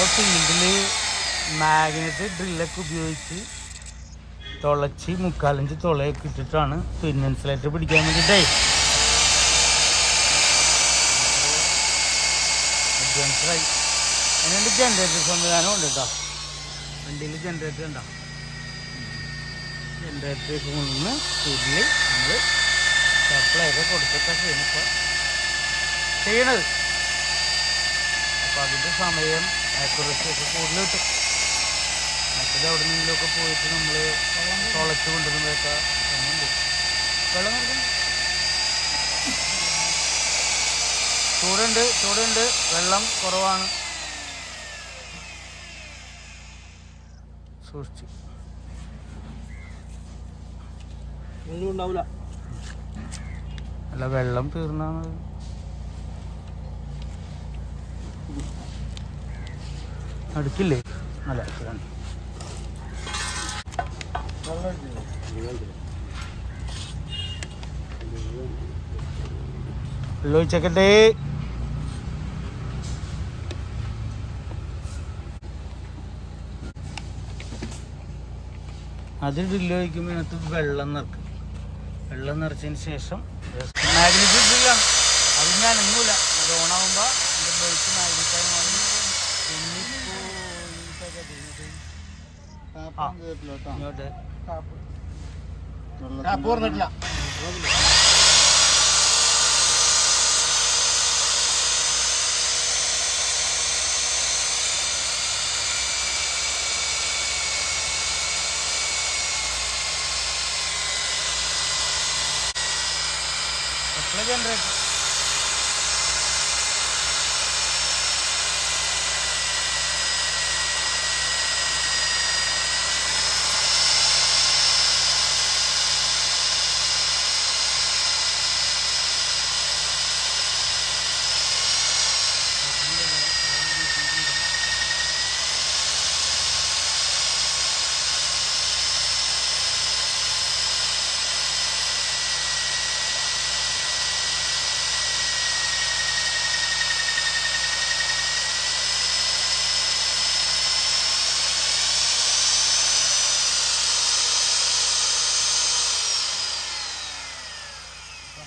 അപ്പോൾ ഫീൽഡിൽ മാഗ്നറ്റ് ഡ്രില്ലൊക്കെ ഉപയോഗിച്ച് തുളച്ച് മുക്കാലഞ്ച് തുളയൊക്കെ ഇട്ടിട്ടാണ് ട്വിൻ ഇൻസുലേറ്റർ പിടിക്കാൻ വേണ്ടിയിട്ടേ. അഡ്വാൻസ്ഡായി അതിനുണ്ട് ജനറേറ്റർ സംവിധാനം ഉണ്ട് കേട്ടോ വണ്ടിയിൽ ജനറേറ്റർ ഉണ്ടോ? ജനറേറ്റർ കൊണ്ടുവന്ന് ഫീൽഡിൽ നമ്മൾ സപ്ലൈ ഒക്കെ കൊടുത്തിട്ടൊക്കെ ഇപ്പോൾ ചെയ്യണത്. അപ്പോൾ അതിന്റെ സമയം ആക്യുറസി ഒക്കെ കൂടുതൽ കിട്ടും മറ്റേ അവിടെ നിന്നെങ്കിലുമൊക്കെ പോയിട്ട് നമ്മൾ തുളച്ച് കൊണ്ടുവരുമ്പോഴൊക്കെ സമയം പോകും വെള്ളം നിൽക്കുന്നു ചൂടുണ്ട് ചൂടുണ്ട്. വെള്ളം കുറവാണ്. സൂക്ഷിച്ചു. ഉണ്ടാവില്ല അല്ല വെള്ളം തീർന്നാണ് അടുക്കില്ലേ? അല്ല. വെള്ളം ഒഴിച്ചേക്കട്ടെ. അത് ഡ്രില്ല് ഒഴിക്കുമ്പോൾ ഇതിനകത്ത് വെള്ളം നിറക്കും. വെള്ളം നിറച്ചതിന് ശേഷം മാഗ്നറ്റിക് ഡ്രില്ലാണ് അത് ഞാൻ അനങ്ങൂല അത് ഓണാകുമ്പോൾ എന്റെ ബൈക്ക് മാഗ്നറ്റായി ടാപ്പ് സപ്ലൈ ജനറേറ്റർ